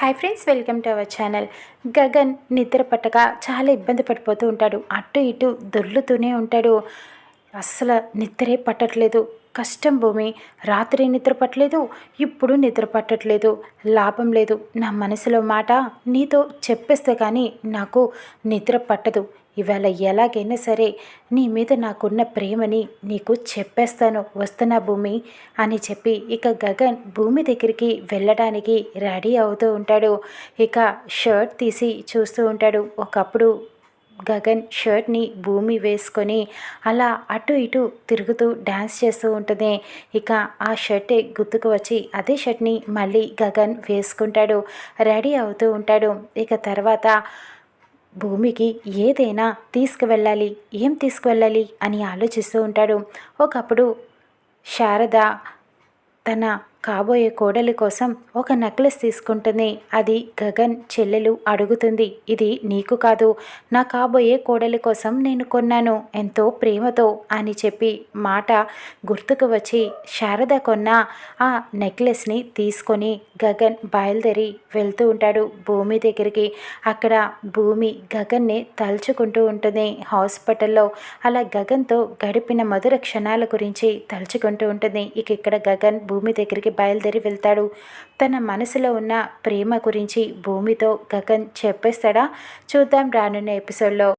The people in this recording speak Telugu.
Hi friends welcome to our channel Gagan నిద్ర పట్టక చాలా ఇబ్బంది పడిపోతూ ఉంటాడు. అటు ఇటు దొర్లుతూనే ఉంటాడు. అస్సలు నిద్రే పట్టట్లేదు. కష్టం భూమి. రాత్రి నిద్ర పట్టలేదు. ఇప్పుడు నిద్ర పట్టట్లేదు. లాభం లేదు. నా మనసులో మాట నీతో చెప్పేస్తే కానీ నాకు నిద్ర పట్టదు. ఇవాళ ఎలాగైనా సరే నీ మీద నాకున్న ప్రేమని నీకు చెప్పేస్తాను వస్తున్నా భూమి అని చెప్పి ఇక గగన్ భూమి దగ్గరికి వెళ్ళడానికి రెడీ అవుతూ ఉంటాడు. ఇక షర్ట్ తీసి చూస్తూ ఉంటాడు. ఒకప్పుడు గగన్ షర్ట్ని భూమి వేసుకొని అలా అటు ఇటు తిరుగుతూ డ్యాన్స్ చేస్తూ ఉంటుంది. ఇక ఆ షర్టే గుర్తుకు వచ్చి అదే షర్ట్ని మళ్ళీ గగన్ వేసుకుంటాడు. రెడీ అవుతూ ఉంటాడు. ఇక తర్వాత భూమికి ఏదైనా తీసుకువెళ్ళాలి. ఏం తీసుకువెళ్ళాలి? అని ఆలోచిస్తూ ఉంటాడు. ఒకప్పుడు శారద తన కాబోయే కోడలి కోసం ఒక నెక్లెస్ తీసుకుంటుంది. అది గగన్ చెల్లెలు అడుగుతుంది. ఇది నీకు కాదు. నా కాబోయే కోడలి కోసం నేను కొన్నాను. ఎంతో ప్రేమతో అని చెప్పి మాట గుర్తుకు వచ్చి శారద కొన్న ఆ నెక్లెస్ని తీసుకొని గగన్ బయలుదేరి వెళ్తూ ఉంటాడు భూమి దగ్గరికి. అక్కడ భూమి గగన్ని తలుచుకుంటూ ఉంటుంది. హాస్పిటల్లో అలా గగన్తో గడిపిన మధుర క్షణాల గురించి తలుచుకుంటూ ఉంటుంది. ఇక ఇక్కడ గగన్ భూమి దగ్గరికి బయలుదేరి వెళ్తాడు. తన మనసులో ఉన్న ప్రేమ గురించి భూమితో గగన్ చెప్పేస్తాడా? చూద్దాం రానున్న ఎపిసోడ్లో.